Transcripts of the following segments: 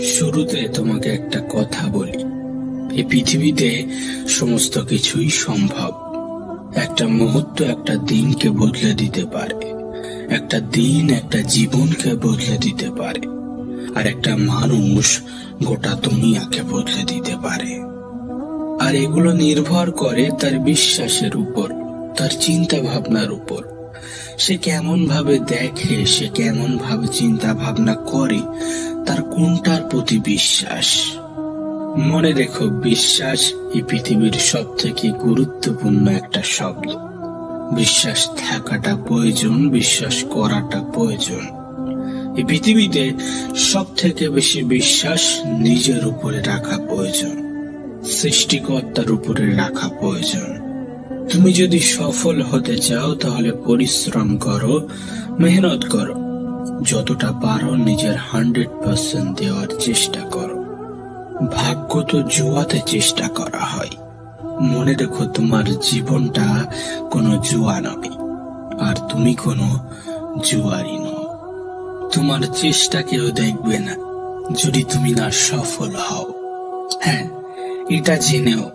শুরুতে তোমাকে একটা কথা বলি। এই পৃথিবীতে সমস্ত কিছুই সম্ভব। একটা মুহূর্ত একটা দিনকে বদলে দিতে পারে। একটা দিন একটা জীবনকে বদলে দিতে পারে। আর একটা মানুষ গোটা দুনিয়াকে বদলে দিতে পারে। আর এগুলো নির্ভর করে তার বিশ্বাসের উপর, তার চিন্তা ভাবনার উপর। সে কেমন ভাবে দেখে, সে কেমন ভাবে চিন্তা ভাবনা করে, তার কোনটার প্রতি বিশ্বাস? মনে রেখো, বিশ্বাস এই পৃথিবীর সব থেকে গুরুত্বপূর্ণ একটা শব্দ। বিশ্বাস থাকাটা প্রয়োজন, বিশ্বাস করাটা প্রয়োজন। এই পৃথিবীতে সব থেকে বেশি বিশ্বাস নিজের উপরে রাখা প্রয়োজন, সৃষ্টিকর্তার উপরে রাখা প্রয়োজন। তুমি যদি সফল হতে চাও, তাহলে পরিশ্রম করো, মেহনত করো। যতটা পারো নিজের হান্ড্রেড পার্সেন্ট দেওয়ার চেষ্টা করো। ভাগ্য তো জুয়াতে চেষ্টা করা হয়। মনে রেখো, তোমার জীবনটা কোনো জুয়া নয়, আর তুমি কোনো জুয়ারি নও। তোমার চেষ্টা কেউ দেখবে না, যদি তুমি না সফল হও। হ্যাঁ এটা জেনেও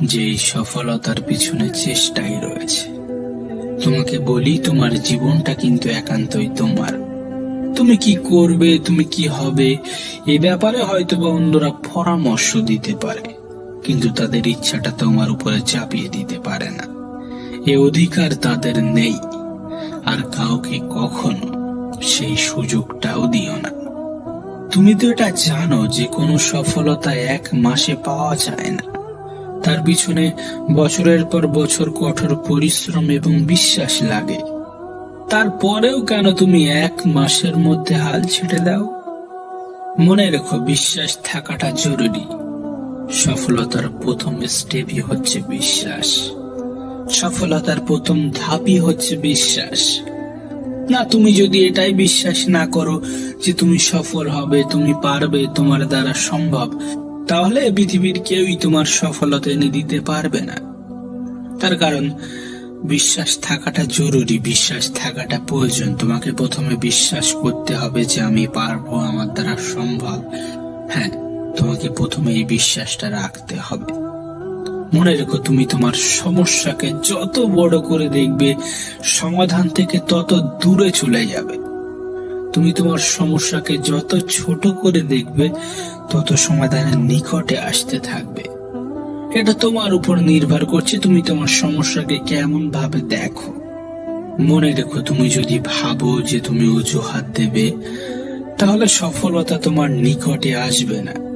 যে এই সফলতার পিছনে চেষ্টাই রয়েছে। তোমাকে বলি, তোমার জীবনটা কিন্তু একান্তই তোমার। তুমি কি করবে, তুমি কি হবে, এ ব্যাপারে হয়তো বা অন্যরা পরামর্শ দিতে পারে, কিন্তু তাদের ইচ্ছাটা তোমার উপরে চাপিয়ে দিতে পারে না। এ অধিকার তাদের নেই, আর কাউকে কখনো সেই সুযোগটাও দিও না। তুমি তো এটা জানো যে কোনো সফলতা এক মাসে পাওয়া যায় না। তার পিছনে বছরের পর বছর কঠোর পরিশ্রম এবং বিশ্বাস লাগে। তারপরেও কেন তুমি এক মাসের মধ্যে হাল ছেড়ে দাও? মনে রেখো, বিশ্বাস থাকাটা জরুরি। সফলতার প্রথম স্টেপই হচ্ছে বিশ্বাস। সফলতার প্রথম ধাপই হচ্ছে বিশ্বাস। না, তুমি যদি এটাই বিশ্বাস না করো যে তুমি সফল হবে, তুমি পারবে, তোমার দ্বারা সম্ভব তাহলে পৃথিবীর কেউই তোমার সফলতা এনে দিতে পারবে না। তার কারণ, বিশ্বাস থাকাটা জরুরি, বিশ্বাস থাকাটা প্রয়োজন। তোমাকে প্রথমে বিশ্বাস করতে হবে যে আমি পারব, আমার দ্বারা সম্ভব। হ্যাঁ তোমাকে প্রথমে এই বিশ্বাসটা রাখতে হবে। মনে রেখো, তুমি তোমার সমস্যাকে যত বড় করে দেখবে, সমাধান থেকে তত দূরে চলে যাবে। তুমি তোমার সমস্যাকে যত ছোট করে দেখবে, তত সমাধানের নিকটে আসতে থাকবে। এটা তোমার উপর নির্ভর করছে তুমি তোমার সমস্যাকে কেমন ভাবে দেখো। মনে রেখো, তুমি যদি ভাবো যে তুমি অজুহাত দেবে, তাহলে সফলতা তোমার নিকটে আসবে না।